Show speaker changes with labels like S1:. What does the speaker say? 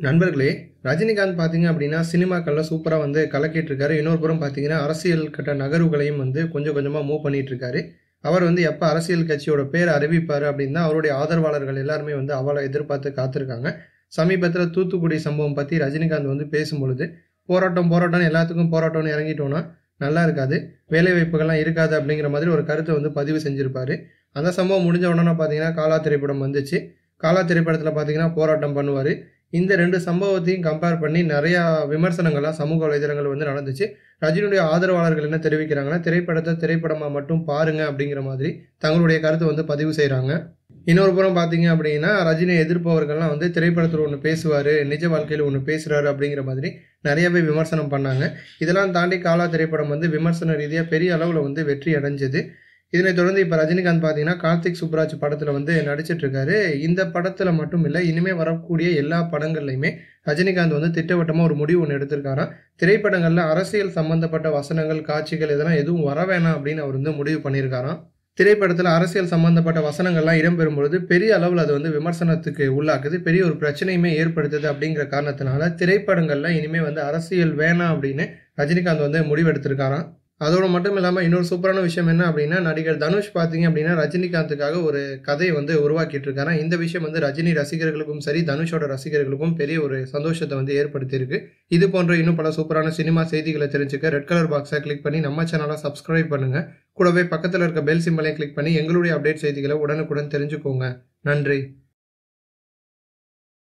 S1: நண்பர்களே ரஜினிகாந்த் பார்த்தீங்க அப்படின்னா சினிமாக்களில் சூப்பராக வந்து கலக்கிட்டு இருக்காரு இன்னொரு புறம் பார்த்தீங்கன்னா அரசியல் கட்ட நகர்வுகளையும் வந்து கொஞ்சம் கொஞ்சமாக மூவ் பண்ணிட்டு இருக்காரு அவர் வந்து எப்போ அரசியல் கட்சியோட பேர் அறிவிப்பார் அப்படின்னா அவருடைய ஆதரவாளர்கள் எல்லாருமே வந்து அவளை எதிர்பார்த்து காத்திருக்காங்க. சமீபத்தில் தூத்துக்குடி சம்பவம் பற்றி ரஜினிகாந்த் வந்து பேசும்பொழுது போராட்டம் போராட்டம் எல்லாத்துக்கும் போராட்டம்னு இறங்கிட்டோன்னா நல்லா இருக்காது. வேலை வாய்ப்புகள்லாம் இருக்காது அப்படிங்கிற மாதிரி ஒரு கருத்தை வந்து பதிவு செஞ்சுருப்பார். அந்த சம்பவம் முடிஞ்ச உடனே பார்த்தீங்கன்னா காலா திரைப்படம் வந்துச்சு. காலா திரைப்படத்தில் பார்த்தீங்கன்னா போராட்டம் பண்ணுவார். இந்த ரெண்டு சம்பவத்தையும் கம்பேர் பண்ணி நிறையா விமர்சனங்கள்லாம் சமூக வலைதளங்கள் வந்து நடந்துச்சு. ரஜினியுடைய ஆதரவாளர்கள் என்ன தெரிவிக்கிறாங்கன்னா திரைப்படத்தை திரைப்படமாக மட்டும் பாருங்க அப்படிங்கிற மாதிரி தங்களுடைய கருத்தை வந்து பதிவு செய்கிறாங்க இன்னொரு புறம் பார்த்தீங்க அப்படின்னா ரஜினியை எதிர்ப்பவர்கள்லாம் வந்து திரைப்படத்தில் ஒன்று பேசுவார் நிஜ வாழ்க்கையில் ஒன்று பேசுகிறாரு அப்படிங்கிற மாதிரி நிறையவே விமர்சனம் பண்ணாங்க. இதெல்லாம் தாண்டி காலா திரைப்படம் வந்து விமர்சன ரீதியாக பெரிய அளவில் வந்து வெற்றி அடைஞ்சது. இதனைத் தொடர்ந்து இப்போ ரஜினிகாந்த் பார்த்தீங்கன்னா கார்த்திக் சுப்ராஜ் படத்தில் வந்து நடிச்சிட்ருக்காரு. இந்த படத்தில் மட்டும் இல்லை இனிமேல் வரக்கூடிய எல்லா படங்கள்லையுமே ரஜினிகாந்த் வந்து திட்டவட்டமாக ஒரு முடிவு ஒன்று எடுத்திருக்காராம் திரைப்படங்களில் அரசியல் சம்பந்தப்பட்ட வசனங்கள் காட்சிகள் இதெல்லாம் எதுவும் வர வேணாம் அப்படின்னு அவர் வந்து முடிவு பண்ணியிருக்காராம் திரைப்படத்தில் அரசியல் சம்பந்தப்பட்ட வசனங்கள்லாம் இடம்பெறும் பொழுது பெரிய அளவில் அது வந்து விமர்சனத்துக்கு உள்ளாக்குது. பெரிய ஒரு பிரச்சனையுமே ஏற்படுத்துது அப்படிங்கிற காரணத்தினால திரைப்படங்களில் இனிமேல் வந்து அரசியல் வேணாம் அப்படின்னு ரஜினிகாந்த் வந்து முடிவெடுத்திருக்காராம் அதோட மட்டும் இல்லாமல் இன்னொரு சூப்பரான விஷயம் என்ன அப்படின்னா நடிகர் தனுஷ் பார்த்தீங்க அப்படின்னா ரஜினிகாந்துக்காக ஒரு கதையை வந்து உருவாக்கிட்டு இருக்காரு. இந்த விஷயம் வந்து ரஜினி ரசிகர்களுக்கும் சரி தனுஷோட ரசிகர்களுக்கும் பெரிய ஒரு சந்தோஷத்தை வந்து ஏற்படுத்தியிருக்கு. இது போன்ற இன்னும் பல சூப்பரான சினிமா செய்திகளை தெரிஞ்சுக்க ரெட் கலர் பாக்ஸை கிளிக் பண்ணி நம்ம சேனலை சப்ஸ்கிரைப் பண்ணுங்க. கூடவே பக்கத்தில் இருக்க பெல் சிம்பலையும் கிளிக் பண்ணி எங்களுடைய அப்டேட் செய்திகளை உடனுக்குடன் தெரிஞ்சுக்கோங்க. நன்றி.